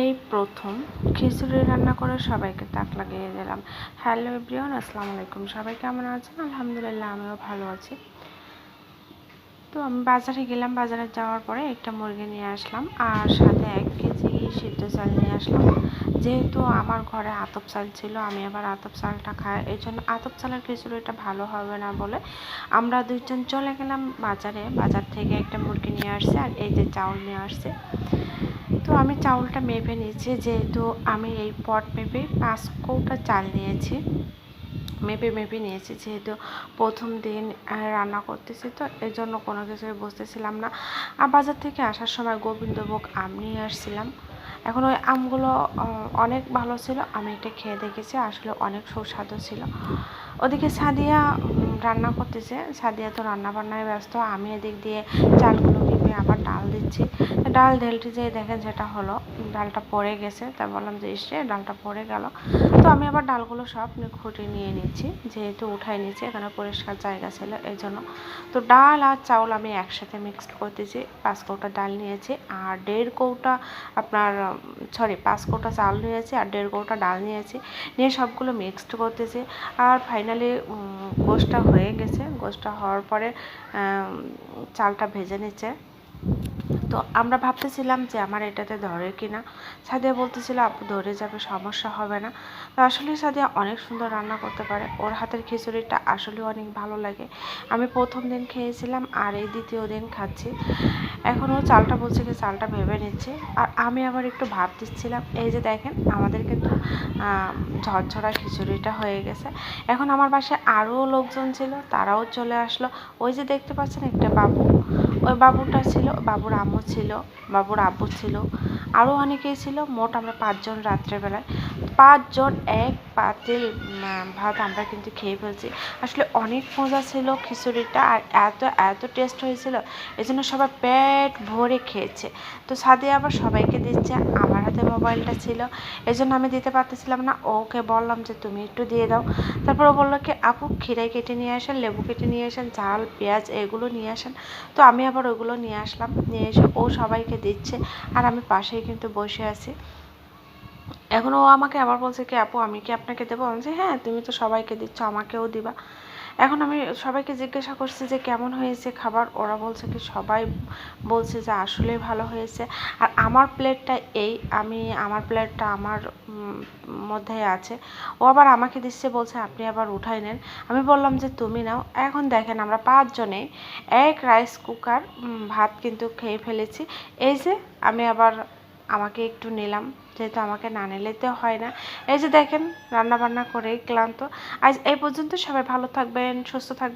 এই প্রথম খিচুড়ি রান্না করে সবাইকে তাক লাগিয়ে দিলাম। হ্যালো এভরিওয়ান আসসালামু আলাইকুম। সবাই কেমন আছেন? আলহামদুলিল্লাহ, আমিও ভালো আছি। তো আমি বাজারে গেলাম। বাজারে যাওয়ার পরে একটা মুরগি নিয়ে আসলাম আর সাথে এক কেজি সিদ্ধ চাল নিয়ে আসলাম। যেহেতু আমার ঘরে আতপ চাল ছিল, আমি আবার আতপ চালটা খাই। এই জন্য আতপ চালের খিচুড়িটা ভালো হবে না বলে আমরা দুইজন চলে গেলাম বাজারে। বাজার থেকে একটা মুরগি নিয়ে আসছে আর এই যে চাউল নিয়ে আসছে। আমি চাউলটা মেপে নিয়েছি, যেহেতু আমি এই পট মেপে পাঁচ কৌটা চাল নিয়েছি। মেপে মেপে নিয়েছি, যেহেতু প্রথম দিন রান্না করতেছি তো এই জন্য কোনো কিছুই বুঝতেছিলাম না। আর বাজার থেকে আসার সময় গোবিন্দভোগ আম নিয়ে আসছিলাম। এখন ওই আমগুলো অনেক ভালো ছিল, আমি এটা খেয়ে দেখেছি, আসলে অনেক সুস্বাদু ছিল। ওদিকে সাদিয়া রান্না করতেছে। সাদিয়া তো রান্না বান্নায় ব্যস্ত। আমি এদিক দিয়ে চালগুলো মেপে আবার ডাল দিচ্ছি। ডাল ঢেলতে যেয়ে দেখেন যেটা হলো। ডালটা পড়ে গেছে। তা বললাম যে, ইসে ডালটা পড়ে গেল। তো আমি আবার ডালগুলো সব খুঁটে নিয়ে নিচ্ছি। যেহেতু উঠাই নিচ্ছি এখানে পরিষ্কার জায়গা ছিল এই জন্য তো ডাল আর চাউল আমি একসাথে মিক্সড করতেছি। পাঁচ কৌটা ডাল নিয়েছি। আর দেড় কৌটা আপনার সরি পাঁচ কৌটা চাল নিয়েছি। আর দেড় কৌটা ডাল নিয়েছি। নিয়ে সবগুলো মিক্সড করতেছি। আর ফাইনালি গোশটা হয়ে গেছে। গোশটা হওয়ার পরে চালটা ভেজে নিচ্ছে। তো আমরা ভাবতেছিলাম যে আমার এটাতে ধরে কিনা। সাদিয়া বলতেছিল, আপু, ধরে যাবে, সমস্যা হবে না। তো আসলে সাদিয়া অনেক সুন্দর রান্না করতে পারে। ওর হাতের খিচুড়িটা আসলে অনেক ভালো লাগে। আমি প্রথম দিন খেয়েছিলাম আর এই দ্বিতীয় দিন খাচ্ছি। এখন ও চালটা বলছে কি, চালটা ভেবে নিচ্ছে। আর আমি আবার একটু ভাব দিচ্ছিলাম এই যে দেখেন, আমাদের কিন্তু ঝরঝরা খিচুড়িটা হয়ে গেছে। এখন আমার বাসায় আরও লোকজন ছিল, তারাও চলে আসলো। ওই যে দেখতে পাচ্ছেন একটা বাবু। ওই বাবুটা ছিল, বাবুর আম্মু ছিল, বাবুর আব্বু ছিল আরও অনেকেই ছিল, মোট আমরা পাঁচজন রাত্রেবেলায়। পাঁচজন এক পাতিল ভাত আমরা কিন্তু খেয়ে ফেলছি। আসলে অনেক মজা ছিল খিচুড়িটা আর এত এত টেস্ট হয়েছিল এই জন্য সবাই পেট ভরে খেয়েছে। তো সাদে আবার সবাইকে দিচ্ছে মোবাইলটা ছিল। এই জন্য আমি দিতে পারতেছিলাম না। ওকে বললাম যে, তুমি একটু দিয়ে দাও। তারপর ও বলল কি, আপু খিরাই কেটে নিয়ে আসেন, লেবু কেটে নিয়ে আসেন, ঝাল, পেঁয়াজ এগুলো নিয়ে আসেন। তো আমি আবার ওগুলো নিয়ে আসলাম। নিয়ে এসে ও সবাইকে দিচ্ছে আর আমি পাশেই কিন্তু বসে আছি। এখন ও আমাকে আবার বলছে কি, আপু, আমি কি আপনাকে দেবো? আমি হ্যাঁ তুমি তো সবাইকে দিচ্ছ, আমাকেও দিবা। এখন আমি সবাইকে জিজ্ঞাসা করছি যে কেমন হয়েছে খাবার? ওরা বলছে কি সবাই বলছে যে আসলেই ভালো হয়েছে। আর আমার প্লেটটা এই, আমি, আমার প্লেটটা আমার মধ্যে আছে। ও আবার আমাকে দিচ্ছে, বলছে আপনি আবার উঠাই নেন। আমি বললাম যে তুমি নাও। এখন দেখেন আমরা পাঁচজনে এক রাইস কুকার ভাত কিন্তু খেয়ে ফেলেছি। এই যে আমি আবার আমাকে একটু নিলাম, যেহেতু আমাকে না নিলে তো হয় না। এই যে দেখেন রান্না বান্না করেই ক্লান্ত। আজ এই পর্যন্ত সবাই ভালো থাকবেন, সুস্থ থাকবেন।